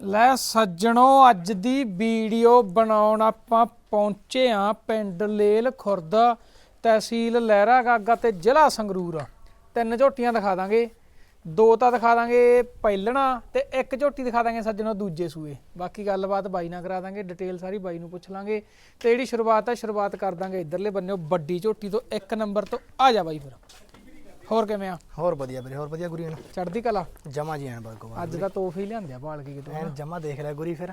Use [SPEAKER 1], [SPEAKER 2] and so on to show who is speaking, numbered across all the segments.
[SPEAKER 1] ਲੈ ਸੱਜਣੋ, ਅੱਜ ਦੀ ਵੀਡੀਓ ਬਣਾਉਣ ਆਪਾਂ ਪਹੁੰਚੇ ਆ ਪਿੰਡ ਲੇਲ ਖੁਰਦ, ਤਹਿਸੀਲ ਲਹਿਰਾ ਗਾਗਾ ਤੇ ਜ਼ਿਲ੍ਹਾ ਸੰਗਰੂਰ। ਤਿੰਨ ਝੋਟੀਆਂ ਦਿਖਾ ਦਾਂਗੇ। ਦੋ ਤਾਂ ਦਿਖਾ ਦਾਂਗੇ ਪਹਿਲਣਾ ਤੇ ਇੱਕ ਝੋਟੀ ਦਿਖਾ ਦਾਂਗੇ ਸੱਜਣੋ ਦੂਜੇ ਸੂਏ। ਬਾਕੀ ਗੱਲਬਾਤ ਬਾਈ ਨਾਲ ਕਰਾ ਦਾਂਗੇ, ਡਿਟੇਲ ਸਾਰੀ ਬਾਈ ਨੂੰ ਪੁੱਛ ਲਾਂਗੇ। ਤੇ ਜਿਹੜੀ ਸ਼ੁਰੂਆਤ ਹੈ ਸ਼ੁਰੂਆਤ ਕਰ ਦਾਂਗੇ ਇਧਰਲੇ ਬੰਨਿਓ ਵੱਡੀ ਝੋਟੀ ਤੋਂ ਇੱਕ ਨੰਬਰ ਤੋਂ। ਆ ਜਾ ਬਾਈ ਫਿਰ। ਹੋਰ ਕਿਵੇਂ ਆ?
[SPEAKER 2] ਹੋਰ ਵਧੀਆ ਵੀਰੇ ਹੋਰ ਵਧੀਆ ਗੁਰੀ ਐਨ
[SPEAKER 1] ਚੜ੍ਹਦੀ ਕਲਾ?
[SPEAKER 2] ਜਮਾ ਜੀ ਐਨ ਬਲਕੋ
[SPEAKER 1] ਅੱਜ ਦਾ ਤੋਹਫੇ ਹੀ ਲਿਆਂਦਿਆ ਬਾਲ ਕੇ ਕਿਤੋਂ
[SPEAKER 2] ਐਨ ਜਮਾ ਦੇਖ ਲਿਆ ਗੁਰੀ ਫਿਰ।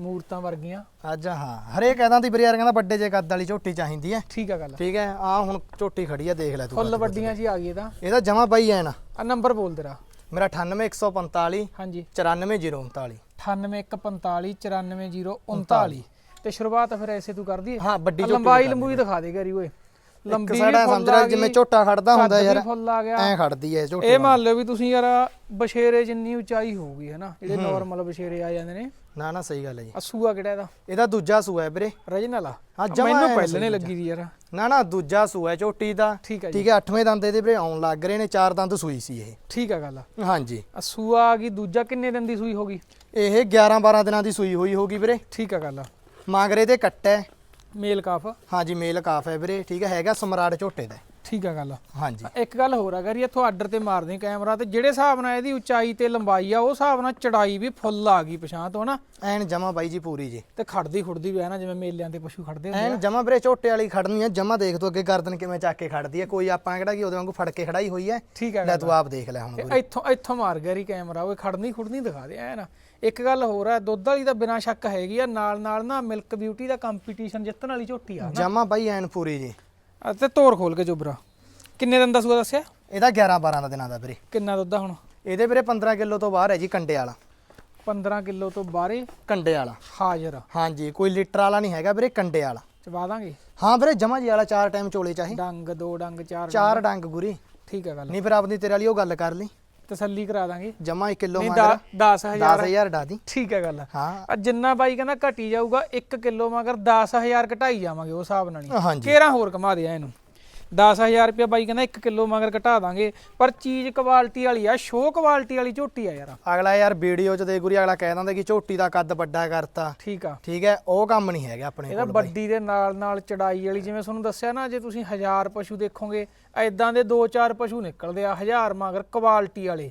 [SPEAKER 1] ਮੂਰਤਾਂ ਵਰਗੀਆਂ।
[SPEAKER 2] ਅੱਜ ਹਾਂ ਹਰੇਕ ਕਹਿੰਦਾ ਦੀ ਵੀਰੇ ਯਾਰ ਕਹਿੰਦਾ ਵੱਡੇ ਜੇ ਕੱਦ ਵਾਲੀ ਝੋਟੀ ਚਾਹੀਦੀ ਹੈ
[SPEAKER 1] ਠੀਕ ਆ ਗੱਲ।
[SPEAKER 2] ਠੀਕ ਹੈ ਆ ਹੁਣ ਝੋਟੀ ਖੜੀ ਆ ਦੇਖ ਲੈ ਤੂੰ
[SPEAKER 1] ਫੁੱਲ ਵੱਡੀਆਂ ਜੀ ਆ ਗਈ ਇਹਦਾ
[SPEAKER 2] ਇਹਦਾ ਜਮਾ ਬਾਈ ਐਨ।
[SPEAKER 1] ਆ ਨੰਬਰ ਬੋਲ ਤੇਰਾ।
[SPEAKER 2] ਮੇਰਾ 98145
[SPEAKER 1] ਹਾਂਜੀ।
[SPEAKER 2] 94039
[SPEAKER 1] 9815 94039 ਤੇ ਸ਼ੁਰੂਆਤ ਫਿਰ ਐਸੇ ਤੂੰ ਕਰਦੀ ਹੈ
[SPEAKER 2] ਵੱਡੀ
[SPEAKER 1] ਲੰਬਾਈ ਲੰਬੂਈ ਦਿਖਾ ਦੇ ਗਰੀ ਓਏ।
[SPEAKER 2] ਲੰਬੀ ਸਾਡਾ ਸਮਝ
[SPEAKER 1] ਆ
[SPEAKER 2] ਜਿਵੇਂ ਝੋਟਾ ਖੜਦਾ ਹੁੰਦਾ ਯਾਰ।
[SPEAKER 1] ਫੁੱਲ ਆ ਗਿਆ।
[SPEAKER 2] ਐ ਖੜਦੀ ਐ ਝੋਟੀ
[SPEAKER 1] ਇਹ ਮੰਨ ਲਓ ਵੀ ਤੁਸੀਂ ਯਾਰ ਬਸ਼ੇਰੇ ਜਿੰਨੀ ਉਚਾਈ ਹੋਊਗੀ ਹੈ ਨਾ ਜਿਹੜੇ ਨਾਰਮਲ ਬਸ਼ੇਰੇ ਆ ਜਾਂਦੇ ਨੇ।
[SPEAKER 2] ਨਾ ਨਾ ਸਹੀ ਗੱਲ ਹੈ ਜੀ।
[SPEAKER 1] ਅਸੂਆ ਕਿਹੜਾ ਇਹਦਾ?
[SPEAKER 2] ਇਹਦਾ ਦੂਜਾ ਸੂਆ ਹੈ ਵੀਰੇ।
[SPEAKER 1] ਰਜਨਲ ਆ?
[SPEAKER 2] ਹਾਂ,
[SPEAKER 1] ਮੈਨੂੰ ਪਹਿਲੇ ਨੇ ਲੱਗੀ ਦੀ ਯਾਰ।
[SPEAKER 2] ਨਾ ਨਾ ਦੂਜਾ ਸੂਆ ਹੈ ਝੋਟੀ ਦਾ।
[SPEAKER 1] ਠੀਕ ਹੈ
[SPEAKER 2] ਠੀਕ ਹੈ ਅੱਠਵੇਂ ਦੰਦ ਇਹਦੇ ਵੀਰੇ ਆਉਣ ਲੱਗ ਰਹੇ ਨੇ ਚਾਰ ਦੰਦ ਸੂਈ ਸੀ ਇਹ।
[SPEAKER 1] ਠੀਕ ਆ ਗੱਲ
[SPEAKER 2] ਹਾਂਜੀ।
[SPEAKER 1] ਅਸੂਆ ਆ ਗਈ ਦੂਜਾ ਕਿੰਨੇ ਦਿਨ ਦੀ ਸੂਈ ਹੋਗੀ
[SPEAKER 2] ਇਹ 11 12 ਦਿਨਾਂ ਦੀ ਸੂਈ ਹੋਈ ਹੋਗੀ ਵੀਰੇ।
[SPEAKER 1] ਠੀਕ ਆ ਗੱਲ
[SPEAKER 2] ਮਾਗਰੇ ਦੇ ਕੱਟ ਹੈ
[SPEAKER 1] ਮੇਲ ਕਾਫ?
[SPEAKER 2] ਹਾਂਜੀ ਮੇਲ ਕਾਫ ਹੈ ਵੀਰੇ ਠੀਕ ਹੈ ਹੈਗਾ ਸਮਰਾਟ ਝੋਟੇ ਦਾ।
[SPEAKER 1] ਠੀਕ ਆ ਗੱਲ।
[SPEAKER 2] ਹਾਂਜੀ।
[SPEAKER 1] ਇੱਕ ਗੱਲ ਹੋਰ ਆ ਗਰੀ ਇੱਥੋਂ ਆਰਡਰ ਤੇ ਮਾਰਦੇ ਕੈਮਰਾ ਤੇ ਜਿਹੜੇ ਹਿਸਾਬ ਨਾਲ ਇਹਦੀ ਉਚਾਈ ਤੇ ਲੰਬਾਈ ਆ ਉਹ ਹਿਸਾਬ ਨਾਲ ਚੜਾਈ ਵੀ ਫੁੱਲ ਆ ਗਈ ਪਛਾਂ ਤੋਂ ਹਨਾ
[SPEAKER 2] ਐਨ ਜਮਾ ਬਾਈ ਜੀ ਪੂਰੀ ਜੀ।
[SPEAKER 1] ਤੇ ਖੜਦੀ ਖੁੜਦੀ ਵੀ ਹੈ ਨਾ ਜਿਵੇਂ ਮੇਲਿਆਂ ਤੇ ਪਸ਼ੂ ਖੜਦੇ ਹੁੰਦੇ ਆ।
[SPEAKER 2] ਐਨ ਜਮਾ ਵੀਰੇ ਝੋਟੇ ਵਾਲੀ ਖੜਨੀ ਹੈ ਜਮਾ ਦੇਖ ਤੂੰ ਅੱਗੇ ਗਰਦਨ ਕਿਵੇਂ ਚੱਕ ਕੇ ਖੜਦੀ ਹੈ ਕੋਈ ਆਪਾਂ ਕਿਹੜਾ ਕਿ ਉਹਦੇ ਵਾਂਗੂ ਫੜ ਕੇ ਖੜਾਈ ਹੋਈ ਹੈ
[SPEAKER 1] ਠੀਕ ਆ
[SPEAKER 2] ਲੈ ਤੂੰ ਆਪ ਦੇਖ ਲੈ ਹੁਣ।
[SPEAKER 1] ਇੱਥੋਂ ਇੱਥੋਂ ਮਾਰ ਗਰੀ ਕੈਮਰਾ ਉਹ ਖੜਨੀ ਖੁੜਨੀ ਦਿਖਾ ਦੇ ਐ ਨਾ ਇੱਕ ਗੱਲ ਹੋਰ ਆ ਦੁੱਧ ਵਾਲੀ ਤਾਂ ਬਿਨਾਂ ਸ਼ੱਕ ਹੈਗੀ ਆ ਨਾਲ ਨਾਲ ਨਾ ਮਿਲਕ ਬਿਊਟੀ ਦਾ ਕੰਪੀਟੀਸ਼ਨ ਜਿੱਤਣ ਵਾਲੀ ਝੋਟੀ ਆ
[SPEAKER 2] ਜਮਾ ਬਾਈ ਐਨ ਪੂਰੀ ਜੀ।
[SPEAKER 1] ਆ ਤੇ ਤੋਰ ਖੋਲ ਕੇ ਜੋਬਰਾ। ਕਿੰਨੇ ਦਿਨ ਦਾ ਸੂਆ ਦੱਸਿਆ?
[SPEAKER 2] ਇਹਦਾ 11 12 ਦਾ ਦਿਨਾਂ ਦਾ ਵੀਰੇ।
[SPEAKER 1] ਕਿੰਨਾ ਦੁੱਧ ਆ ਹੁਣ?
[SPEAKER 2] ਇਹਦੇ ਵੀਰੇ 15 ਕਿਲੋ ਤੋਂ ਬਾਹਰ ਹੈ ਜੀ ਕੰਡੇ ਵਾਲਾ।
[SPEAKER 1] 15 ਕਿਲੋ ਤੋਂ ਬਾਹਰੇ
[SPEAKER 2] ਕੰਡੇ ਵਾਲਾ।
[SPEAKER 1] ਹਾਜ਼ਰ
[SPEAKER 2] ਹਾਂਜੀ ਕੋਈ ਲੀਟਰ ਵਾਲਾ ਨਹੀਂ ਹੈਗਾ ਵੀਰੇ ਕੰਡੇ ਵਾਲਾ।
[SPEAKER 1] ਚਵਾ ਦਾਂਗੇ?
[SPEAKER 2] ਹਾਂ ਵੀਰੇ ਜਮਾ ਜੀ ਵਾਲਾ ਚਾਰ ਟਾਈਮ ਚੋਲੇ ਚਾਹੇ।
[SPEAKER 1] ਡੰਗ ਦੋ ਡੰਗ ਚਾਰ
[SPEAKER 2] ਚਾਰ ਡੰਗ। ਗੁਰੀ।
[SPEAKER 1] ਠੀਕ ਆ ਗੱਲ।
[SPEAKER 2] ਨਹੀਂ ਫਿਰ ਆਪਣੀ ਤੇਰੇ ਵਾਲੀ ਉਹ ਗੱਲ ਕਰ ਲਈ।
[SPEAKER 1] ਤਸੱਲੀ ਕਰਾ ਦਾਂਗੇ।
[SPEAKER 2] ਜਮਾ 1 ਕਿਲੋ
[SPEAKER 1] ਨਹੀਂ
[SPEAKER 2] ਮਗਰ
[SPEAKER 1] 10000
[SPEAKER 2] 10000 ਡਾਦੀ
[SPEAKER 1] ਠੀਕ ਹੈ ਗੱਲ।
[SPEAKER 2] ਹਾਂ।
[SPEAKER 1] ਜਿੰਨਾ ਬਾਈ ਕਹਿੰਦਾ ਘਟੀ ਜਾਊਗਾ 1 ਕਿਲੋ ਮਗਰ 10000 ਘਟਾਈ ਜਾਵਾਂਗੇ ਉਹ ਹਿਸਾਬ ਨਾਲ ਹੀ
[SPEAKER 2] ਹਾਂਜੀ।
[SPEAKER 1] ਕੇਰਾ ਹੋਰ ਕਮਾ ਦਿਆ ਇਹਨੂੰ। 10000 ਰੁਪਏ ਬਾਈ ਕਹਿੰਦਾ 1 ਕਿਲੋ ਮਗਰ ਘਟਾ ਦਾਂਗੇ। ਪਰ ਚੀਜ਼ ਕੁਆਲਿਟੀ ਵਾਲੀ ਆ ਸ਼ੋ ਕੁਆਲਿਟੀ ਵਾਲੀ ਝੋਟੀ ਆ ਯਾਰ।
[SPEAKER 2] ਅਗਲਾ ਯਾਰ ਵੀਡੀਓ ਚ ਦੇ ਗੁਰੀ ਅਗਲਾ ਕਹਿ ਦਿੰਦਾ ਕਿ ਝੋਟੀ ਦਾ ਕੱਦ ਵੱਡਾ ਕਰਤਾ।
[SPEAKER 1] ਠੀਕ ਆ।
[SPEAKER 2] ਠੀਕ ਹੈ ਉਹ ਕੰਮ ਨਹੀਂ ਹੈਗਾ ਆਪਣੇ
[SPEAKER 1] ਇਹਦਾ
[SPEAKER 2] ਕੋਲ ਬਾਈ।
[SPEAKER 1] ਵੱਡੀ ਦੇ ਨਾਲ ਨਾਲ ਚੜਾਈ ਵਾਲੀ ਜਿਵੇਂ ਤੁਹਾਨੂੰ ਦੱਸਿਆ ਨਾ ਜੇ ਤੁਸੀਂ 1000 ਪਸ਼ੂ ਦੇਖੋਗੇ ਐਦਾਂ ਦੇ 2-4 ਪਸ਼ੂ ਨਿਕਲਦੇ ਆ 1000 ਮਗਰ ਕੁਆਲਿਟੀ ਵਾਲੇ।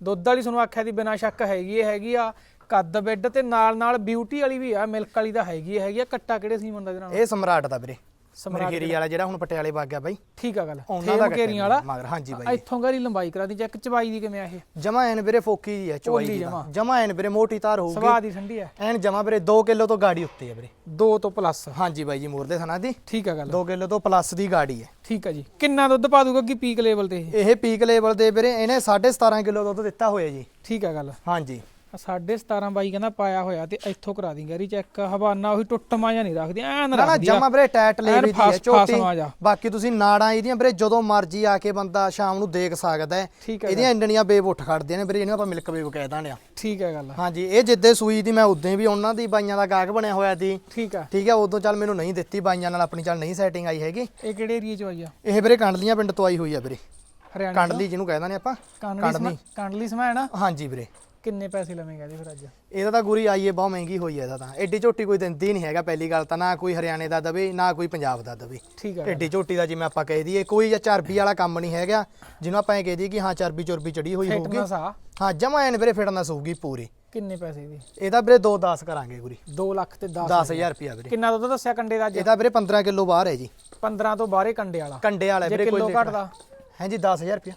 [SPEAKER 1] ਦੁੱਧ ਵਾਲੀ ਤੁਹਾਨੂੰ ਆਖਿਆ ਦੀ ਬਿਨਾਂ ਸ਼ੱਕ ਹੈਗੀ ਇਹ ਹੈਗੀ ਆ। ਕੱਦ ਬੈੱਡ ਤੇ ਨਾਲ ਨਾਲ ਬਿਊਟੀ ਵਾਲੀ ਵੀ ਆ ਮਿਲਕ ਵਾਲੀ ਦਾ ਹੈਗੀ ਹੈਗੀ ਆ। ਕੱਟਾ ਕਿਹੜੇ ਸੀ ਮੁੰਡਾ ਜਿਹੜਾ
[SPEAKER 2] ਇਹ ਸਮਰਾਟ ਦਾ ਵੀਰੇ।
[SPEAKER 1] ਸਮਰਾਟ
[SPEAKER 2] ਵਾਲਾ ਜਿਹੜਾ ਹੁਣ ਪਟਿਆਲੇ ਵਗ ਗਿਆ ਬਾਈ।
[SPEAKER 1] ਠੀਕ ਆ ਗੱਲ।
[SPEAKER 2] ਉਹਨਾਂ ਦਾ
[SPEAKER 1] ਕੇਰੀਆਂ ਵਾਲਾ।
[SPEAKER 2] ਮਗਰ। ਹਾਂਜੀ ਬਾਈ।
[SPEAKER 1] ਇੱਥੋਂ ਗਰੀ ਲੰਬਾਈ ਕਰਾ ਦੀ ਚੈੱਕ ਚਬਾਈ ਦੀ ਕਿਵੇਂ ਆ ਇਹ?
[SPEAKER 2] ਜਮਾ ਐਨ ਵੀਰੇ ਫੋਕੀ ਜੀ ਹੈ ਚਵਾਈ
[SPEAKER 1] ਪੋਲੀ
[SPEAKER 2] ਦੀ
[SPEAKER 1] ਜਮਾਂ।
[SPEAKER 2] ਐਨ ਵੀਰੇ ਮੋਟੀ ਤਾਰ ਹੋਊਗੀ।
[SPEAKER 1] ਸਵਾਦ ਦੀ ਠੰਡੀ ਆ।
[SPEAKER 2] ਐਨ ਜਮਾ ਵੀਰੇ 2 ਕਿਲੋ ਤੋਂ ਗਾੜੀ ਉੱਤੇ ਹੈ ਵੀਰੇ।
[SPEAKER 1] 2 ਤੋਂ ਪਲੱਸ
[SPEAKER 2] ਹਾਂਜੀ ਬਾਈ ਜੀ ਮੋਰਦੇ ਥਣਾ ਦੀ।
[SPEAKER 1] ਠੀਕ ਆ ਗੱਲ।
[SPEAKER 2] 2 ਕਿਲੋ ਤੋਂ ਪਲੱਸ ਦੀ ਗਾੜੀ ਹੈ
[SPEAKER 1] ਠੀਕ ਆ ਜੀ। ਕਿੰਨਾ ਦੁੱਧ ਪਾ ਦੂਗਾ ਕੀ ਪੀਕ ਲੈਵਲ ਤੇ ਇਹ?
[SPEAKER 2] ਇਹ ਪੀਕ ਲੈਵਲ ਦੇ ਵੀਰੇ ਇਹਨੇ 17.5 ਕਿਲੋ ਦੁੱਧ ਦਿੱਤਾ ਹੋਇਆ ਜੀ।
[SPEAKER 1] ਠੀਕ ਆ ਗੱਲ।
[SPEAKER 2] ਹਾਂਜੀ।
[SPEAKER 1] ਆ ਸਾਢੇ 17 ਬਾਈ ਕਹਿੰਦਾ ਪਾਇਆ ਹੋਇਆ ਤੇ ਇੱਥੋਂ ਕਰਾ ਦੀ ਗਰੀ ਚੈੱਕ। ਹਵਾਨਾ ਉਹੀ ਟੁੱਟਮਾ ਜਾਂ ਨਹੀਂ ਰੱਖਦੀ ਐਨ
[SPEAKER 2] ਨਾ
[SPEAKER 1] ਰੱਖਦੀ
[SPEAKER 2] ਜਮਾ ਵੀਰੇ ਟੈਟ ਲੈ ਦੀ ਹੈ ਝੋਟੀ। ਬਾਕੀ ਤੁਸੀਂ ਨਾੜਾਂ ਇਹਦੀਆਂ ਵੀਰੇ ਜਦੋਂ ਮਰਜ਼ੀ ਆ ਕੇ ਬੰਦਾ ਸ਼ਾਮ ਨੂੰ ਦੇਖ ਸਕਦਾ ਹੈ।
[SPEAKER 1] ਹੈ
[SPEAKER 2] ਇਹਦੀਆਂ ਇੰਡਣੀਆਂ ਬੇਬ ਉੱਠ ਖੜਦੀਆਂ ਨੇ ਵੀਰੇ ਇਹਨੂੰ ਆਪਾਂ ਮਿਲਕ ਬੇਬ ਕਹਿ ਦਾਂਦੇ ਆ
[SPEAKER 1] ਠੀਕ ਹੈ ਗੱਲ।
[SPEAKER 2] ਹਾਂਜੀ ਇਹ ਜਿੱਦੇ ਸੂਈ ਦੀ ਮੈਂ ਉਦੋਂ ਵੀ ਉਹਨਾਂ ਦੀ ਬਾਈਆਂ ਦਾ ਗਾਹਕ ਬਣਿਆ ਹੋਇਆ ਸੀ।
[SPEAKER 1] ਠੀਕ ਆ
[SPEAKER 2] ਠੀਕ ਹੈ ਉਦੋਂ ਚੱਲ ਮੈਨੂੰ ਨਹੀਂ ਦਿੱਤੀ ਬਾਈਆਂ ਨਾਲ ਆਪਣੀ ਚੱਲ ਨਹੀਂ ਸੈਟਿੰਗ ਆਈ ਹੈਗੀ।
[SPEAKER 1] ਇਹ ਕਿਹੜੇ ਏਰੀਏ ਚ ਆਈ ਆ?
[SPEAKER 2] ਇਹ ਵੀਰੇ ਕੰਡਲੀਆਂ ਪਿੰਡ ਤੋਂ ਆਈ ਹੋਈ ਆ ਵੀਰੇ।
[SPEAKER 1] ਹਰਿਆਣਾ
[SPEAKER 2] ਕੰਡਲੀ ਜਿਹਨੂੰ ਕਹਿ ਦਿੰਦੇ ਆਪਾਂ।
[SPEAKER 1] ਕਾਂਡਲੀ ਕਾਂਡਲੀ ਸਮਾ ਹੈ ਨਾ?
[SPEAKER 2] ਹਾਂਜੀ ਵੀਰੇ।
[SPEAKER 1] ਕਿੰਨੇ ਪੈਸੇ ਲਵੇਂਗਾ ਇਹਦੇ ਫਿਰ ਅੱਜ?
[SPEAKER 2] ਇਹਦਾ ਤਾਂ ਗੁਰੀ ਆਈਏ ਬਹੁਤ ਮਹਿੰਗੀ ਹੋਈ ਹੈ ਇਹਦਾ ਤਾਂ ਐਡੀ ਝੋਟੀ ਕੋਈ ਦਿੰਦੀ ਨਹੀਂ ਹੈਗਾ ਪਹਿਲੀ ਗੱਲ ਤਾਂ ਨਾ ਕੋਈ ਹਰਿਆਣੇ ਦਾ ਦਵੇ ਨਾ ਕੋਈ ਪੰਜਾਬ ਦਾ ਦਵੇ।
[SPEAKER 1] ਠੀਕ ਆ।
[SPEAKER 2] ਐਡੀ ਝੋਟੀ ਦਾ ਜਿਵੇਂ ਆਪਾਂ ਕਹਿ ਦਈਏ ਕੋਈ ਜਾਂ ਚਰਬੀ ਵਾਲਾ ਕੰਮ ਨਹੀਂ ਹੈਗਾ ਜਿਹਨੂੰ ਆਪਾਂ ਇਹ ਕਹਿ ਦਈਏ ਕਿ ਹਾਂ ਚਰਬੀ ਚੁਰਬੀ ਚੜੀ ਹੋਈ ਹੋਊਗੀ।
[SPEAKER 1] ਫਿਟਨੈਸ ਆ।
[SPEAKER 2] ਹਾਂ ਜਮਾ ਐਨ ਵੀਰੇ ਫਿਟਨੈਸ ਹੋਊਗੀ ਪੂਰੀ।
[SPEAKER 1] ਕਿੰਨੇ ਪੈਸੇ ਦੀ?
[SPEAKER 2] ਇਹਦਾ ਵੀਰੇ 2-10 ਕਰਾਂਗੇ ਗੁਰੀ।
[SPEAKER 1] 2 ਲੱਖ ਤੇ 10
[SPEAKER 2] 10000 ਰੁਪਿਆ ਵੀਰੇ।
[SPEAKER 1] ਕਿੰਨਾ ਦੁੱਧ ਦੱਸਿਆ ਕੰਡੇ ਦਾ ਅੱਜ?
[SPEAKER 2] ਇਹਦਾ ਵੀਰੇ 15 ਕਿਲੋ ਬਾਹਰ ਹੈ ਜੀ।
[SPEAKER 1] 15 ਤੋਂ ਬਾਹਰੇ ਕੰਡੇ ਵਾਲਾ।
[SPEAKER 2] ਕੰਡੇ ਵਾਲਾ
[SPEAKER 1] ਜੇ
[SPEAKER 2] ਵੀਰੇ
[SPEAKER 1] ਕਿਲੋ
[SPEAKER 2] ਕੋਈ
[SPEAKER 1] ਘਟਦਾ?
[SPEAKER 2] ਹਾਂਜੀ 10000 ਰੁਪਿਆ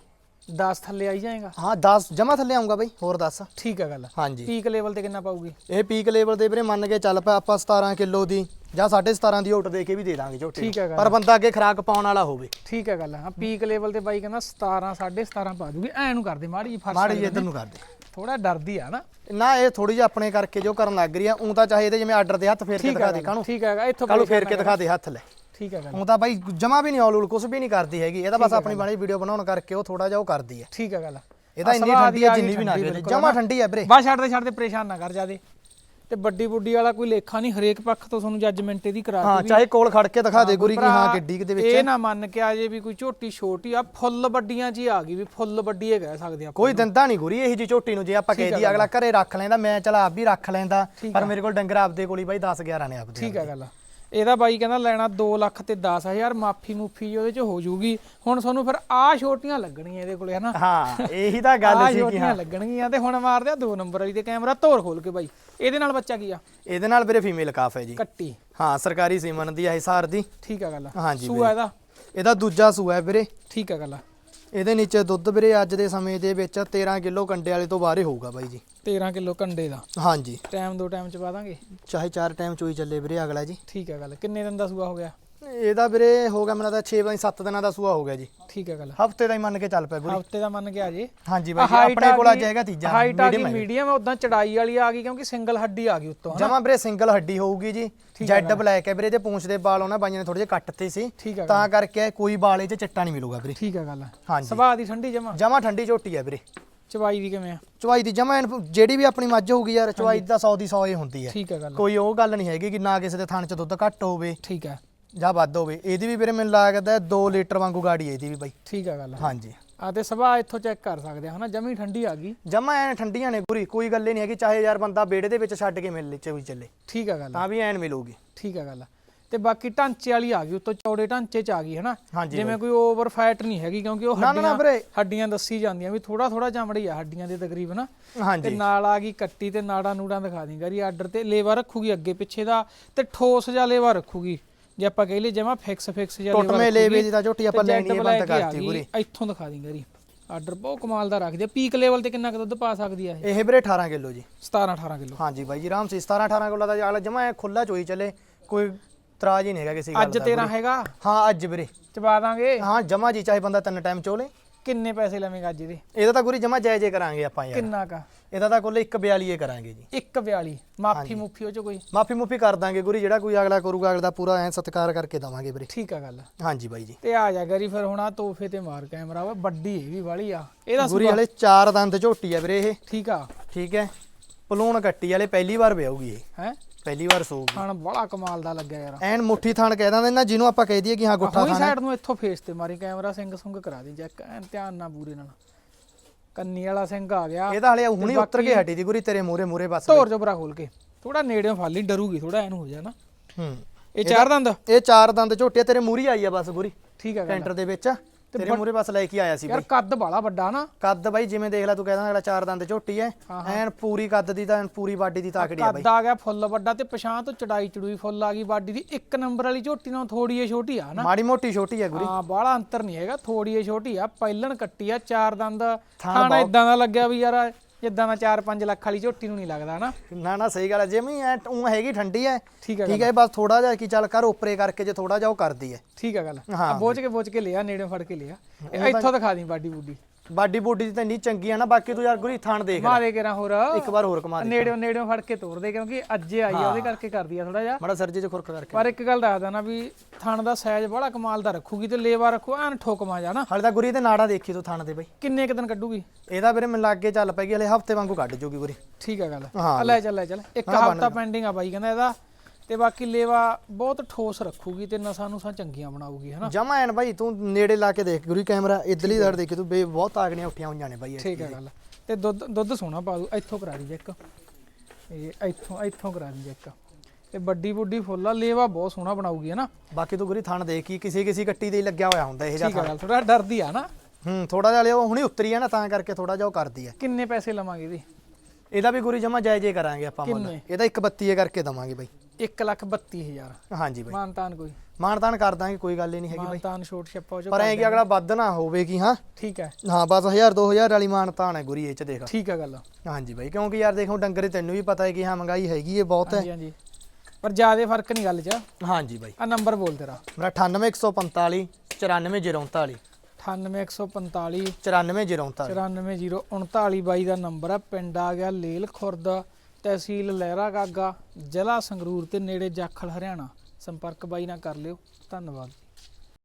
[SPEAKER 1] 10 ਥੱਲੇ ਆਈ ਜਾਏਗਾ?
[SPEAKER 2] ਹਾਂ 10 ਜਮਾ ਥੱਲੇ ਆਉਂਗਾ ਬਾਈ ਹੋਰ 10
[SPEAKER 1] ਠੀਕ ਆ ਗੱਲ।
[SPEAKER 2] ਹਾਂਜੀ।
[SPEAKER 1] ਪੀਕ ਲੈਵਲ ਤੇ ਕਿੰਨਾ ਪਾਊਗੀ?
[SPEAKER 2] ਇਹ ਪੀਕ ਲੈਵਲ ਦੇ ਵੀਰੇ ਮੰਨ ਕੇ ਚੱਲ ਪਿਆ ਆਪਾਂ 17 ਕਿਲੋ ਦੀ ਜਾਂ 17.5 ਦੀ ਓਟ ਦੇ ਕੇ ਵੀ ਦੇ ਦਾਂਗੇ ਝੋਟੀ
[SPEAKER 1] ਠੀਕ ਹੈ ਗੱਲ।
[SPEAKER 2] ਪਰ ਬੰਦਾ ਅੱਗੇ ਖਰਾਕ ਪਾਉਣ ਵਾਲਾ ਹੋਵੇ।
[SPEAKER 1] ਠੀਕ ਹੈ ਗੱਲ ਹਾਂ ਪੀਕ ਲੈਵਲ ਤੇ ਬਾਈ ਕਹਿੰਦਾ 17 17.5 ਪਾ ਦੂਗੀ। ਐ ਨੂੰ ਕਰਦੇ ਮਾੜੀ ਜੀ
[SPEAKER 2] ਮਾੜੀ ਜਿਹੀ ਇੱਧਰ ਨੂੰ ਕਰ ਦੇ।
[SPEAKER 1] ਥੋੜਾ ਡਰਦੀ ਆ ਨਾ।
[SPEAKER 2] ਨਾ ਇਹ ਥੋੜੀ ਜਿਹੀ ਆਪਣੇ ਕਰਕੇ ਜੋ ਕਰਨ ਲੱਗ ਰਹੀ ਆ ਉਂ ਤਾਂ ਚਾਹੇ ਇਹਦੇ ਜਿਵੇਂ ਆਰਡਰ ਦੇ ਹੱਥ ਫੇਰ ਕੇ
[SPEAKER 1] ਠੀਕ
[SPEAKER 2] ਦਿਖਾ
[SPEAKER 1] ਹੈ
[SPEAKER 2] ਦੇ ਕਾਹਨੂੰ।
[SPEAKER 1] ਠੀਕ ਹੈਗਾ ਇੱਥੋਂ
[SPEAKER 2] ਕਾਹਨੂੰ ਫੇਰ ਕੇ ਦਿਖਾ ਦੇ ਹੱਥ ਲੈ।
[SPEAKER 1] ਠੀਕ ਹੈ ਗੱਲ।
[SPEAKER 2] ਉਂ ਤਾਂ ਬਾਈ ਜਮਾ ਵੀ ਨਹੀਂ ਔਲ ਉਲ ਕੁਝ ਵੀ ਨਹੀਂ ਕਰਦੀ ਹੈਗੀ। ਇਹ ਤਾਂ ਬਸ ਆਪਣੀ ਬਾਣੀ ਵੀਡੀਓ ਬਣਾਉਣ ਕਰਕੇ ਉਹ ਥੋੜਾ ਜਿਹਾ ਉਹ ਕਰਦੀ ਹੈ।
[SPEAKER 1] ਠੀਕ ਹੈ ਗੱਲ।
[SPEAKER 2] ਇਹ ਤਾਂ ਇੰਨੀ ਠੰਡੀ ਹੈ ਜਿੰਨੀ ਵੀ ਨਾ ਜਮਾ ਠੰਡੀ ਹੈ ਵੀਰੇ।
[SPEAKER 1] ਬਾ ਛੱਡ ਦੇ ਛੱਡ ਦੇ ਪਰੇਸ਼ਾਨ ਨਾ ਕਰ ਜਾਦੇ ਤੇ ਵੱਡੀ ਬੁੱਡੀ ਵਾਲਾ ਕੋਈ ਲੇਖਾ ਨਹੀਂ ਹਰੇਕ ਪੱਖ ਤੋਂ ਤੁਹਾਨੂੰ ਜੱਜਮੈਂਟ ਇਹਦੀ ਕਰਾ
[SPEAKER 2] ਹਾਂ ਚਾਹੇ ਕੋਲ ਖੜ ਕੇ ਦਿਖਾ ਦੇ ਗੁਰੀ ਕਿ ਹਾਂ ਕਿੱਡੀ ਦੇ ਵਿੱਚ
[SPEAKER 1] ਇਹ ਨਾ ਮੰਨ ਕੇ ਆ ਜੇ ਵੀ ਕੋਈ ਝੋਟੀ ਛੋਟੀ ਆ ਫੁੱਲ ਵੱਡੀਆਂ ਜੀ ਆ ਗਈ ਵੀ ਫੁੱਲ ਵੱਡੀ ਇਹ ਕਹਿ ਸਕਦੇ ਆ
[SPEAKER 2] ਕੋਈ ਦਿੰਦਾ ਨਹੀਂ ਗੁਰੀ ਇਹੀ ਜੀ ਝੋਟੀ ਨੂੰ ਜੇ ਆਪਾਂ ਕਹਿ ਦੀ ਅਗਲਾ ਘਰੇ ਰੱਖ ਲੈਂਦਾ ਮੈਂ ਚਲ ਆਪ ਵੀ ਰੱਖ ਲੈਂਦਾ ਪਰ ਮੇਰੇ ਕੋਲ ਡੰਗਰ ਆਪਦੇ ਕੋਲ ਹੀ ਬਾਈ 10 11 ਨੇ ਆਪਦੇ
[SPEAKER 1] ਠੀਕ ਆ ਗੱਲ। ਇਹਦਾ ਬਾਈ ਕਹਿੰਦਾ ਲੈਣਾ 2 ਲੱਖ ਤੇ 10000 ਮਾਫੀ ਮੁਫੀ ਉਹਦੇ ਚ ਹੋ ਜਾਊਗੀ ਹੁਣ ਤੁਹਾਨੂੰ ਫਿਰ ਆ ਛੋਟੀਆਂ ਲੱਗਣਗੀਆਂ ਇਹਦੇ ਕੋਲੇ ਹਨਾ?
[SPEAKER 2] ਹਾਂ ਇਹੀ ਤਾਂ ਗੱਲ ਸੀ ਕਿ
[SPEAKER 1] ਛੋਟੀਆਂ
[SPEAKER 2] ਹਾਂ।
[SPEAKER 1] ਲੱਗਣਗੀਆਂ ਤੇ ਹੁਣ ਮਾਰਦੇ ਆ 2 ਨੰਬਰ ਵਾਲੀ ਤੇ ਕੈਮਰਾ ਤੋਰ ਖੋਲ ਕੇ ਬਾਈ। ਇਹਦੇ ਨਾਲ ਬੱਚਾ ਕੀ ਆ?
[SPEAKER 2] ਇਹਦੇ ਨਾਲ ਵੀਰੇ ਫੀਮੇਲ ਕਾਫ ਹੈ ਜੀ।
[SPEAKER 1] ਕੱਟੀ।
[SPEAKER 2] ਹਾਂ ਸਰਕਾਰੀ ਸੀਮਨ ਦੀ ਹੈ ਹਿਸਾਰ ਦੀ।
[SPEAKER 1] ਠੀਕ ਆ ਗੱਲ
[SPEAKER 2] ਹਾਂਜੀ
[SPEAKER 1] ਸੂਆ ਇਹਦਾ?
[SPEAKER 2] ਇਹਦਾ ਦੂਜਾ ਸੂਆ ਹੈ ਵੀਰੇ।
[SPEAKER 1] ਠੀਕ ਆ ਗੱਲ
[SPEAKER 2] ਇਹਦੇ ਨੀਚੇ ਦੁੱਧ ਵੀਰੇ ਅੱਜ ਦੇ ਸਮੇਂ ਦੇ ਵਿੱਚ 13 ਕਿਲੋ ਕੰਡੇ ਵਾਲੇ ਤੋਂ ਬਾਹਰੇ ਹੋਊਗਾ ਬਾਈ ਜੀ।
[SPEAKER 1] 13 ਕਿਲੋ ਕੰਡੇ ਦਾ?
[SPEAKER 2] ਹਾਂਜੀ।
[SPEAKER 1] ਟਾਈਮ ਦੋ ਟਾਈਮ ਚ ਪਾ ਦਾਂਗੇ?
[SPEAKER 2] ਚਾਹੇ ਚਾਰ ਟਾਈਮ ਚੋਈ ਚੱਲੇ ਵੀਰੇ ਅਗਲਾ ਜੀ।
[SPEAKER 1] ਠੀਕ ਆ ਗੱਲ। ਕਿੰਨੇ ਦਿਨ ਦਾ ਸੂਆ ਹੋ ਗਿਆ?
[SPEAKER 2] ਇਹਦਾ ਵੀਰੇ ਹੋ ਗਿਆ ਮੈਨੂੰ ਤਾਂ 6 ਬਾਈ 7 ਦਿਨਾਂ ਦਾ ਸੂਆ ਹੋ ਗਿਆ ਜੀ।
[SPEAKER 1] ਠੀਕ ਆ ਗੱਲ।
[SPEAKER 2] ਹਫ਼ਤੇ ਦਾ ਹੀ ਮੰਨ ਕੇ ਚੱਲ ਪਿਆ ਗੁਰੀ।
[SPEAKER 1] ਹਫ਼ਤੇ ਦਾ ਮੰਨ ਕੇ ਆ ਜੇ।
[SPEAKER 2] ਹਾਂਜੀ ਬਾਈ ਆਪਣੇ ਕੋਲ ਅੱਜ ਹੈਗਾ ਤੀਜਾ
[SPEAKER 1] ਹਾਈਟ ਆ ਗਈ
[SPEAKER 2] ਹੈ।
[SPEAKER 1] ਮੀਡੀਅਮ ਉਦਾਂ ਚੜਾਈ ਵਾਲੀ ਆ ਗਈ ਕਿਉਂਕਿ ਸਿੰਗਲ ਹੱਡੀ ਆ ਗਈ ਉੱਤੋਂ
[SPEAKER 2] ਜਮਾ ਵੀਰੇ ਸਿੰਗਲ ਹੱਡੀ ਹੋਊਗੀ ਜੀ। ਜੈਡ ਬਲੈਕ ਹੈ ਵੀਰੇ ਤੇ ਪੂੰਛ ਦੇ ਵਾਲ ਉਹਨਾਂ ਬਾਈਆਂ ਨੇ ਥੋੜੇ ਜਿਹੇ ਕੱਟਤੇ ਸੀ।
[SPEAKER 1] ਆ
[SPEAKER 2] ਤਾਂ ਕਰਕੇ ਕੋਈ ਵਾਲ ਇਹ ਚ ਚਿੱਟਾ ਨਹੀਂ ਮਿਲੂਗਾ ਵੀਰੇ।
[SPEAKER 1] ਠੀਕ ਆ ਗੱਲ।
[SPEAKER 2] ਹਾਂਜੀ।
[SPEAKER 1] ਸੁਭਾਅ ਦੀ ਠੰਡੀ ਜਮਾ?
[SPEAKER 2] ਜਮਾ ਠੰਡੀ ਝੋਟੀ ਹੈ ਵੀਰੇ।
[SPEAKER 1] ਚਵਾਈ ਦੀ ਕਿਵੇਂ ਆ?
[SPEAKER 2] ਚਵਾਈ ਦੀ ਜਮਾ ਜਿਹੜੀ ਵੀ ਆਪਣੀ ਮੱਝ ਹੋਊਗੀ ਯਾਰ ਚਵਾਈ ਦਾ 100 ਦੀ 100 ਹੀ ਹੁੰਦੀ ਹੈ।
[SPEAKER 1] ਠੀਕ ਆ ਗੱਲ।
[SPEAKER 2] ਕੋਈ ਉਹ ਗੱਲ ਨਹੀਂ ਹੈਗੀ ਕਿ ਨਾ ਕਿਸੇ ਦੇ ਥਣ ਚ ਦੁੱਧ ਘੱਟ ਹੋਵੇ।
[SPEAKER 1] ਠੀਕ ਆ
[SPEAKER 2] ਜਾਂ ਵੱਧ ਹੋਵੇ ਇਹਦੀ ਵੀ ਵੀਰੇ ਮੈਨੂੰ ਲੱਗਦਾ 2 ਲੀਟਰ ਵਾਂਗੂ ਗਾੜੀ ਹੈ ਇਹਦੀ ਵੀ ਬਾਈ।
[SPEAKER 1] ਠੀਕ ਆ ਗੱਲ
[SPEAKER 2] ਹਾਂਜੀ।
[SPEAKER 1] ਆ ਤੇ ਸੁਭਾਅ ਇੱਥੋਂ ਚੈੱਕ ਕਰ ਸਕਦੇ ਆ ਹਨਾ? ਜਮੀ ਠੰਡੀ ਆ ਗਈ।
[SPEAKER 2] ਜਮਾ ਐਨ ਠੰਡੀਆਂ ਨੇ ਪੂਰੀ ਕੋਈ ਗੱਲ ਹੀ ਨਹੀਂ ਹੈਗੀ ਚਾਹੇ ਯਾਰ ਬੰਦਾ ਬੇੜੇ ਦੇ ਵਿੱਚ ਛੱਡ ਕੇ ਮਿਲ ਚ ਵੀ ਚੱਲੇ।
[SPEAKER 1] ਠੀਕ ਆ ਗੱਲ
[SPEAKER 2] ਤਾਂ ਵੀ ਐਨ ਮਿਲੂਗੀ।
[SPEAKER 1] ਠੀਕ ਆ ਗੱਲ ਤੇ ਬਾਕੀ ਢਾਂਚੇ ਵਾਲੀ ਆ ਗਈ ਉੱਤੋਂ ਚੌੜੇ ਢਾਂਚੇ ਚ ਆ ਗਈ ਹਨਾ? ਜਿਵੇਂ ਕੋਈ ਓਵਰ ਫੈਟ ਨਹੀਂ ਹੈਗੀ ਕਿਉਂਕਿ ਉਹ ਹੱਡੀਆਂ ਦੱਸੀ ਜਾਂਦੀਆਂ ਵੀ ਥੋੜਾ ਥੋੜਾ ਚਮੜੀ ਆ ਹੱਡੀਆਂ ਦੇ ਤਕਰੀਬਨ। ਤੇ ਨਾਲ ਆ ਗਈ ਕੱਟੀ ਤੇ ਨਾੜਾ ਨੂੜਾਂ ਦਿਖਾ ਦੀ ਗਰੀ ਆਰਡਰ ਤੇ ਲੇਵਾ ਰੱਖੂਗੀ ਅੱਗੇ ਪਿੱਛੇ ਦਾ ਤੇ ਠੋਸ ਜਿਹਾ ਲੇਵਾ ਰੱਖੂਗੀ। ਜੇ ਆਪਾਂ ਕਹਿ ਲਈ ਜਮਾ ਫਿਕਸ ਫਿਕਸ ਜਿਹਾ ਲੇਵਾ
[SPEAKER 2] ਟੁੱਟਵੇਂ ਲੇਵੇ ਦੀ ਤਾਂ ਝੋਟੀ ਆਪਾਂ ਲੈਣੀ ਹੈ ਬੰਦ ਕਰਤੀ ਪੂਰੀ।
[SPEAKER 1] ਇੱਥੋਂ ਦਿਖਾ ਦੀ ਗਰੀ ਆਰਡਰ ਬਹੁਤ ਕਮਾਲ ਦਾ ਰੱਖਦੀ ਆ। ਪੀਕ ਲੈਵਲ ਤੇ ਕਿੰਨਾ ਕੁ ਦੁੱਧ ਪਾ ਸਕਦੀ ਆ ਇਹ?
[SPEAKER 2] ਇਹ ਵੀਰੇ 18 ਕਿਲੋ ਜੀ।
[SPEAKER 1] 17 18 ਕਿਲੋ।
[SPEAKER 2] ਹਾਂਜੀ ਬਾਈ ਜੀ ਆਰਾਮ ਸੀ। 17 18 ਕਿਲੋ ਦਾ ਜਾਲ ਜਮਾ ਖੁੱਲਾ ਚੋਈ ਚੱਲੇ। ਕੋਈ ਤਰਾਜ ਹੀ ਨਹੀਂ ਹੈਗਾ ਕਿਸੇ ਗੱਲ
[SPEAKER 1] ਅੱਜ
[SPEAKER 2] ਦਾ
[SPEAKER 1] ਤੇਰਾ ਹੈਗਾ?
[SPEAKER 2] ਹਾਂ ਅੱਜ ਵੀਰੇ।
[SPEAKER 1] ਚਬਾ ਦਾਂਗੇ।
[SPEAKER 2] ਹਾਂ ਜਮਾ ਜੀ ਚਾਹੇ ਬੰਦਾ ਤਿੰਨ ਟਾਈਮ ਚੋਲੇ
[SPEAKER 1] ਕਿੰਨੇ ਪੈਸੇ ਲਵੇਂਗਾ ਅੱਜ ਇਹਦੇ?
[SPEAKER 2] ਇਹਦਾ ਤਾਂ ਗੁਰੀ ਜਮਾ ਜਾਇਜ਼ ਕਰਾਂਗੇ ਆਪਾਂ ਯਾਰ।
[SPEAKER 1] ਕਿੰਨਾ ਕਾ?
[SPEAKER 2] ਇਹਦਾ ਤਾਂ ਕੁੱਲ 142 ਹੀ ਕਰਾਂਗੇ ਜੀ।
[SPEAKER 1] 142 ਮਾਫੀ ਮੁਫੀ ਉਹ ਚ ਕੋਈ?
[SPEAKER 2] ਮਾਫੀ ਮੁਫੀ ਕਰ ਦਾਂਗੇ ਗੁਰੀ ਜਿਹੜਾ ਕੋਈ ਅਗਲਾ ਕਰੂਗਾ ਅਗਲਾ ਪੂਰਾ ਐ ਸਤਿਕਾਰ ਕਰਕੇ ਦਵਾਂਗੇ ਵੀਰੇ।
[SPEAKER 1] ਠੀਕ ਆ ਗੱਲ।
[SPEAKER 2] ਹਾਂਜੀ ਬਾਈ ਜੀ।
[SPEAKER 1] ਤੇ ਆ ਜਾ ਗਰੀ ਫਿਰ ਹੁਣ ਆ ਤੋਹਫੇ ਤੇ ਮਾਰ ਕੈਮਰਾ ਵਾ ਵੱਡੀ ਇਹ ਵੀ ਵਾਲੀ ਆ। ਇਹਦਾ
[SPEAKER 2] ਗੁਰੀ ਵਾਲੇ ਚਾਰ ਦੰਦ ਝੋਟੀ ਆ ਵੀਰੇ ਇਹ।
[SPEAKER 1] ਠੀਕ ਆ।
[SPEAKER 2] ਠੀਕ ਹੈ। ਪਲੂਣ ਕੱਟੀ ਵਾਲੇ ਪਹਿਲੀ ਵਾਰ ਵਿਆਹੂਗੀ ਇਹ।
[SPEAKER 1] ਹੈ?
[SPEAKER 2] ਪਹਿਲੀ ਵਾਰ ਸੋਊਗੀ।
[SPEAKER 1] ਖਾਣ ਬੜਾ ਕਮਾਲ ਦਾ ਲੱਗਿਆ ਯਾਰ।
[SPEAKER 2] ਐਨ ਮੁੱਠੀ ਥਾਣ ਕਹਿ ਦਿੰਦੇ ਨਾ ਜਿਹਨੂੰ ਆਪਾਂ ਕਹਿ ਦਈਏ ਕਿ ਹਾਂ ਗੁੱਠਾ ਥਾਣ
[SPEAKER 1] ਸਾਈਡ ਨੂੰ ਇੱਥੋਂ ਫੇਸ ਤੇ ਮਾਰੀ ਕੈਮਰਾ ਸਿੰਘ ਸੁੰਗ ਕਰਾ ਦੀ ਚੈੱਕ ਐਨ ਧਿਆਨ ਨਾਲ ਪੂਰੇ ਨਾਲ। ਕੰਨੀ ਵਾਲਾ ਸਿੰਘ ਆ ਗਿਆ।
[SPEAKER 2] ਇਹ ਤਾਂ ਹਲੇ ਹੁਣੀ ਉੱਤਰ ਕੇ ਹਟੀ ਦੀ ਗੁਰੀ ਤੇਰੇ ਮੂਰੇ ਮੂਰੇ ਬਸ
[SPEAKER 1] ਧੋਰ ਜਬਰਾ ਖੋਲ ਕੇ। ਥੋੜਾ ਨੇੜਿਓਂ ਫਾਲੀ ਡਰੂਗੀ ਥੋੜਾ ਐਨ ਹੋ ਜਾ ਨਾ।
[SPEAKER 2] ਹੂੰ।
[SPEAKER 1] ਇਹ ਚਾਰ ਦੰਦ?
[SPEAKER 2] ਇਹ ਚਾਰ ਦੰਦ ਝੋਟੇ ਤੇਰੇ ਮੂਰੀ ਆਈ ਆ ਬਸ ਗੁਰੀ
[SPEAKER 1] ਠੀਕ ਆ
[SPEAKER 2] ਕੈਂਟਰ ਦੇ ਵਿੱਚ। ਤੇਰੇ ਮੂਰੇ ਬਸ ਲੈ ਕੇ ਆਇਆ ਸੀ
[SPEAKER 1] ਯਾਰ ਕੱਦ ਬਾਲਾ ਵੱਡਾ ਨਾ।
[SPEAKER 2] ਕੱਦ ਬਾਈ ਜਿਵੇਂ ਦੇਖ ਲੈ ਤੂੰ ਕਹਿੰਦਾ ਅਗਲਾ ਚਾਰ ਦੰਦ ਝੋਟੀ ਐ। ਐਨ ਪੂਰੀ ਕੱਦ ਦੀ ਤਾਂ ਐਨ ਪੂਰੀ ਬਾਡੀ ਦੀ ਤਾਕੜੀ ਆ ਬਾਈ
[SPEAKER 1] ਕੱਦ ਆ ਗਿਆ ਫੁੱਲ ਵੱਡਾ ਤੇ ਪਛਾਂ ਤੋਂ ਚੜਾਈ ਚੜੂਈ ਫੁੱਲ ਆ ਗਈ। ਬਾਡੀ ਦੀ ਇੱਕ ਨੰਬਰ ਵਾਲੀ ਝੋਟੀ ਨਾਲ ਥੋੜੀ ਏ ਛੋਟੀ ਆ ਨਾ।
[SPEAKER 2] ਮਾੜੀ ਮੋਟੀ ਛੋਟੀ ਐ ਗੁਰੀ
[SPEAKER 1] ਹਾਂ ਬਾਹਲਾ ਅੰਤਰ ਨਹੀਂ ਹੈਗਾ ਥੋੜੀ ਏ ਛੋਟੀ ਆ। ਪਹਿਲਣ ਕੱਟੀ ਆ ਚਾਰ ਦੰਦ। ਥਾਣਾ ਇਦਾਂ ਦਾ ਲੱਗਿਆ ਵੀ ਯਾਰ ਜਿੱਦਾਂ ਦਾ 4-5 ਲੱਖ ਵਾਲੀ ਝੋਟੀ ਨੂੰ ਨਹੀਂ ਲੱਗਦਾ ਨਾ
[SPEAKER 2] ਨਾ ਨਾ ਸਹੀ ਗੱਲ ਐ ਜਿਵੇਂ ਐ ਉਹ ਹੈਗੀ ਠੰਡੀ ਐ
[SPEAKER 1] ਠੀਕ ਆ
[SPEAKER 2] ਠੀਕ ਐ ਬਸ ਥੋੜਾ ਜਿਹਾ ਕੀ ਚੱਲ ਕਰ ਉਪਰੇ ਕਰਕੇ ਜੇ ਥੋੜਾ ਜਿਹਾ ਉਹ ਕਰਦੀ ਐ।
[SPEAKER 1] ਠੀਕ ਗੱਲ
[SPEAKER 2] ਹਾਂ।
[SPEAKER 1] ਆ ਬੋਝ ਕੇ ਬੋਝ ਕੇ ਲਿਆ ਨੇੜੇ ਫੜ ਕੇ ਲਿਆ। ਇੱਥੋਂ ਦਿਖਾ ਦੀ ਬਾਡੀ ਬੂਡੀ।
[SPEAKER 2] ਬਾਡੀ ਬੋਡੀ ਦੀ ਤਾਂ ਇੰਨੀ ਚੰਗੀ ਆ ਨਾ ਬਾਕੀ ਤੂੰ ਯਾਰ ਗੁਰੀ ਥਾਣ ਦੇਖ ਲੈ।
[SPEAKER 1] ਮਾ ਦੇ ਕੇਰਾ ਹੋਰ।
[SPEAKER 2] ਇੱਕ ਵਾਰ ਹੋਰ ਕਮਾ ਦੇ
[SPEAKER 1] ਨੇੜਿਓਂ ਨੇੜਿਓਂ ਫੜ ਕੇ ਤੋੜ ਦੇ ਕਿਉਂਕਿ ਅੱਜੇ ਆਈ ਆ ਉਹਦੇ ਕਰਕੇ ਕਰਦੀ ਆ ਥੋੜਾ ਜਿਹਾ।
[SPEAKER 2] ਮਾੜਾ ਸਰਜੇ ਚ ਖੁਰਕ ਕਰਕੇ।
[SPEAKER 1] ਪਰ ਇੱਕ ਗੱਲ ਦੱਸਦਾ ਨਾ ਵੀ ਥਣ ਦਾ ਸਾਈਜ਼ ਬੜਾ ਕਮਾਲ ਦਾ ਰੱਖੂਗੀ ਤੇ ਲੇਵਾ ਰੱਖੂ ਐਨ ਠੋਕਮਾ ਜਾ ਨਾ।
[SPEAKER 2] ਹਾਲੇ ਤਾਂ ਗੁਰੀ ਤੇ ਨਾੜਾ ਦੇਖੀ ਤੂੰ ਥਾਣ ਦੇ ਬਈ।
[SPEAKER 1] ਕਿੰਨੇ ਕੁ ਦਿਨ ਕੱਢੂਗੀ?
[SPEAKER 2] ਇਹਦਾ ਵੀਰੇ ਮੈਨੂੰ ਲੱਗ ਕੇ ਚੱਲ ਪੈਗੀ ਹਲੇ ਹਫ਼ਤੇ ਵਾਂਗੂ ਕੱਢ ਜੂਗੀ ਗੁਰੀ।
[SPEAKER 1] ਠੀਕ ਆ ਗੱਲ। ਲੈ ਚੱਲ ਲੈ ਚੱਲ। ਇੱਕ ਹਫਤਾ ਪੈਂਡਿੰਗ ਆ ਬਾਈ ਕਹਿੰਦਾ ਇਹਦਾ ਤੇ ਬਾਕੀ ਲੇਵਾ ਬਹੁਤ ਠੋਸ ਰੱਖੂਗੀ ਤੇ ਨਸਾਂ ਨੂਸਾਂ ਚੰਗੀਆਂ ਬਣਾਊਗੀ ਹਨਾ?
[SPEAKER 2] ਜਮਾ ਐਨ ਬਾਈ ਤੂੰ ਨੇੜੇ ਲਾ ਕੇ ਦੇਖ ਗੁਰੀ ਕੈਮਰਾ ਇਧਰਲੀ ਸਾਈਡ ਦੇਖੀ ਤੂੰ ਬੇ ਬਹੁਤ ਤਾਕੜੀਆਂ ਉੱਠੀਆਂ ਹੋਈਆਂ ਨੇ ਬਾਈ।
[SPEAKER 1] ਠੀਕ ਆ ਗੱਲ। ਤੇ ਦੁੱਧ ਦੁੱਧ ਸੋਨਾ ਪਾ ਦੂ ਇੱਥੋਂ ਕਰਾ ਦੀ ਚੈੱਕ ਇਹ ਇੱਥੋਂ ਇੱਥੋਂ ਕਰਾ ਦੀ ਚੈੱਕ ਤੇ ਵੱਡੀ ਬੁੱਢੀ ਫੁੱਲ ਆ ਲੇਵਾ ਬਹੁਤ ਸੋਹਣਾ ਬਣਾਊਗੀ ਹਨਾ?
[SPEAKER 2] ਬਾਕੀ ਤੂੰ ਗੁਰੀ ਥਾਣ ਦੇਖ ਕੀ ਕਿਸੇ ਕਿਸੇ ਕੱਟੀ ਦੇ ਹੀ ਲੱਗਿਆ ਹੋਇਆ ਹੁੰਦਾ ਇਹ ਜਿਹਾ
[SPEAKER 1] ਆ ਗੱਲ ਥੋੜਾ ਡਰਦੀ ਆ ਨਾ।
[SPEAKER 2] ਹੂੰ ਥੋੜਾ ਜਿਹਾ ਲਿਓ ਹੁਣੀ ਉਤਰੀ ਆ ਨਾ ਤਾਂ ਕਰਕੇ ਥੋੜਾ ਜਿਹਾ ਉਹ ਕਰਦੀ ਹੈ
[SPEAKER 1] ਕਿੰਨੇ ਪੈਸੇ ਲਵਾਂਗੇ ਇਹਦੇ?
[SPEAKER 2] ਇਹਦਾ ਵੀ ਗੁਰੀ ਜਮਾ ਜਾਇਜ਼ ਹੀ ਕਰਾਂਗੇ ਆਪਾਂ ਮੁੱਲ? ਇਹਦਾ 132 ਕਰਕੇ ਦਵਾਂਗੇ ਬਾਈ।
[SPEAKER 1] 1 ਲੱਖ 32000
[SPEAKER 2] ਹਾਂਜੀ ਬਾਈ।
[SPEAKER 1] ਮਾਨਤਾਨ ਕੋਈ।
[SPEAKER 2] ਮਾਨਤਾਨ ਕਰ ਦਾਂਗੇ ਕੋਈ ਗੱਲ ਹੀ ਨਹੀਂ ਹੈਗੀ ਬਾਈ।
[SPEAKER 1] ਮਾਨਤਾਨ ਛੋਟ ਛੱਪਾ ਹੋ
[SPEAKER 2] ਪਰ ਐਂ ਕਿ ਅਗਲਾ ਵੱਧ ਨਾ ਹੋਵੇ ਕਿ ਹਾਂ?
[SPEAKER 1] ਠੀਕ ਹੈ
[SPEAKER 2] ਹਾਂ ਬਸ 1000 2000 ਵਾਲੀ ਮਾਨਤਾਨ ਹੈ ਗੁਰੀ ਇਹ ਚ ਦੇਖ।
[SPEAKER 1] ਠੀਕ ਆ ਗੱਲ।
[SPEAKER 2] ਹਾਂਜੀ ਬਾਈ ਕਿਉਂਕਿ ਯਾਰ ਦੇਖੋ ਡੰਗਰੇ ਤੈਨੂੰ ਵੀ ਪਤਾ ਹੈ ਕਿ ਹਾਂ ਮਹਿੰਗਾਈ ਹੈਗੀ ਹੈ ਬਹੁਤ ਹੈ
[SPEAKER 1] ਹਾਂਜੀ ਹਾਂਜੀ। ਪਰ ਜਿਆਦੇ ਫ਼ਰਕ ਨਹੀਂ ਗੱਲ 'ਚ।
[SPEAKER 2] ਹਾਂਜੀ ਬਾਈ।
[SPEAKER 1] ਆ ਨੰਬਰ ਬੋਲ ਤੇਰਾ।
[SPEAKER 2] ਮੇਰਾ 98145 94039
[SPEAKER 1] 98145
[SPEAKER 2] 94039
[SPEAKER 1] 94039 ਬਾਈ ਦਾ ਨੰਬਰ ਆ। ਪਿੰਡ ਆ ਗਿਆ ਲੇਲ ਖੁਰਦ। ਤਹਿਸੀਲ ਲਹਿਰਾ ਗਾਗਾ ਜ਼ਿਲ੍ਹਾ ਸੰਗਰੂਰ ਤੇ ਨੇੜੇ ਜਾਖਲ, ਹਰਿਆਣਾ। ਸੰਪਰਕ ਬਾਈ ਨਾਲ ਕਰ ਲਿਓ। ਧੰਨਵਾਦ।